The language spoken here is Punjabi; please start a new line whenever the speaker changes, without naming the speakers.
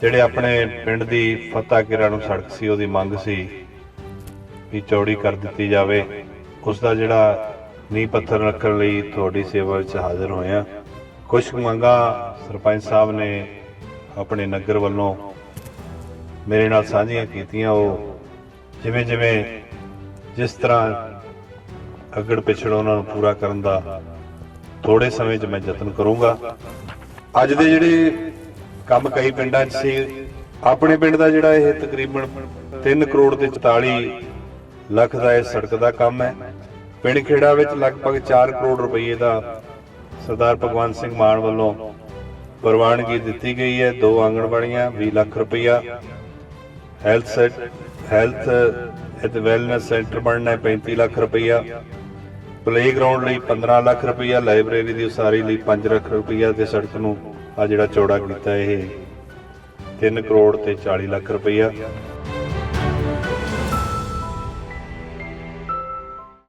ਜਿਹੜੇ ਆਪਣੇ ਪਿੰਡ ਦੀ ਫਤਾ ਕਿਰਾ ਨੂੰ ਸੜਕ ਸੀ, ਉਹਦੀ ਮੰਗ ਸੀ ਵੀ ਚੌੜੀ ਕਰ ਦਿੱਤੀ ਜਾਵੇ। ਉਸ ਦਾ ਜਿਹੜਾ ਨੀਂਹ ਪੱਥਰ ਰੱਖਣ ਲਈ ਤੁਹਾਡੀ ਸੇਵਾ ਵਿੱਚ ਹਾਜ਼ਰ ਹੋਇਆ ਕੁਝ ਮੰਗਾਂ ਸਰਪੰਚ ਸਾਹਿਬ ਨੇ ਆਪਣੇ ਨਗਰ ਵੱਲੋਂ ਮੇਰੇ ਨਾਲ ਸਾਂਝੀਆਂ ਕੀਤੀਆਂ। ਉਹ ਜਿਵੇਂ ਜਿਵੇਂ ਜਿਸ ਤਰ੍ਹਾਂ ਅਗੜ ਪਿਛੜ ਉਹਨਾਂ ਨੂੰ ਪੂਰਾ ਕਰਨ ਦਾ ਥੋੜੇ ਸਮੇਂ 'ਚ ਮੈਂ ਯਤਨ ਕਰੂੰਗਾ। ਅੱਜ ਦੇ ਜਿਹੜੇ ਕੰਮ ਕਈ ਪਿੰਡਾਂ 'ਚ ਸੀ। ਆਪਣੇ ਪਿੰਡ ਦਾ ਜਿਹੜਾ ਇਹ ਤਕਰੀਬਨ 3 ਕਰੋੜ ਤੇ 44 ਲੱਖ ਦਾ ਇਹ ਸੜਕ ਦਾ ਕੰਮ ਹੈ। ਪਿੰਡ ਖੇੜਾ ਵਿੱਚ ਲਗਭਗ 4 ਕਰੋੜ ਰੁਪਏ ਦਾ ਸਰਦਾਰ ਭਗਵੰਤ ਸਿੰਘ ਮਾਨ ਵੱਲੋਂ ਪ੍ਰਵਾਨਗੀ ਦਿੱਤੀ ਗਈ ਹੈ। ਦੋ ਆਂਗਣਵਾੜੀਆਂ 20 ਲੱਖ ਰੁਪਇਆ ਹੈਲਥ ਸੈਟ, ਹੈਲਥ ਅਤੇ ਵੈਲਨੈਸ ਸੈਂਟਰ ਬਣਨਾ ਹੈ 35 ਲੱਖ ਰੁਪਇਆ ਪਲੇਗਰਾਉਂਡ ਲਈ 15 ਲੱਖ ਰੁਪਇਆ ਲਾਇਬ੍ਰੇਰੀ ਦੀ ਉਸਾਰੀ ਲਈ 5 ਲੱਖ ਰੁਪਇਆ ਤੇ ਸੜਕ ਨੂੰ ਆ ਜਿਹੜਾ ਚੌੜਾ ਕੀਤਾ ਇਹ 3 ਕਰੋੜ ਤੇ 40 ਲੱਖ ਰੁਪਈਆ।